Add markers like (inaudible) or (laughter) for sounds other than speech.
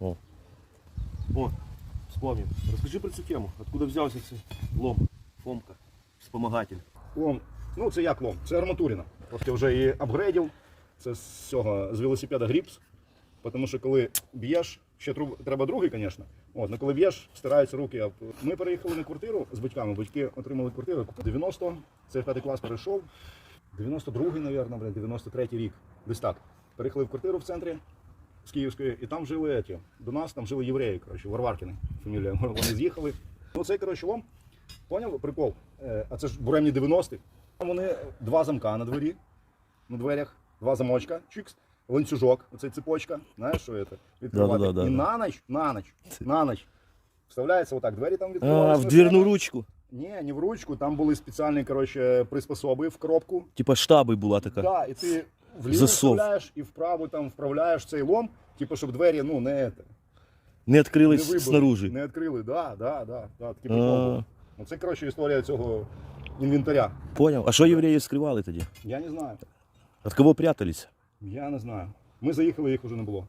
О. О, вспомнив. Розкажи про цю тему. Откуда взявся цей лом? Фомка. Вспомагатель. Лом, ну це як лом? Це арматурина. Просто вже її апгрейдив. Це з цього з велосипеда Гріпс. Тому що коли б'єш, ще тру- треба другий, звісно. От, ну коли б'єш, стираються руки. об- Ми переїхали на квартиру з батьками. Батьки отримали квартиру. 90, це п'ятий клас перейшов. 92-й, мабуть, 93-й рік. Десь так. Переїхали в квартиру в центрі з Київської, і там жили еті. До нас там жили євреї, коротше, Варваркіни. Фамілія. (laughs) Вони з'їхали. Ну цей, коротше, лом. Поняв прикол? Е, А це ж буремні 90-ті. Там Вони два замка на дворі, на дверях, два замочка, чикс, ланцюжок, оце цепочка, знаєш, що це? Відкривати. Да-да-да-да. І на ніч, на ніч, на ніч. Вставляється отак, двері там А, в на дверну ручку. Ні, не в ручку, там були спеціальні, коротше, приспособи в коробку. Типа штаби була така. Да, і ти вліво Засов. вставляєш і вправо там вправляєш цей лом, типу, щоб двері, ну, не, це, Не не відкрились вибили, снаружи. Не відкрили, да, да, да, да, такий А. Ну, це, коротше, історія цього інвентаря. Поняв. А що євреї скривали тоді? Я не знаю. От кого прятались? Я не знаю. Ми заїхали, їх вже не було.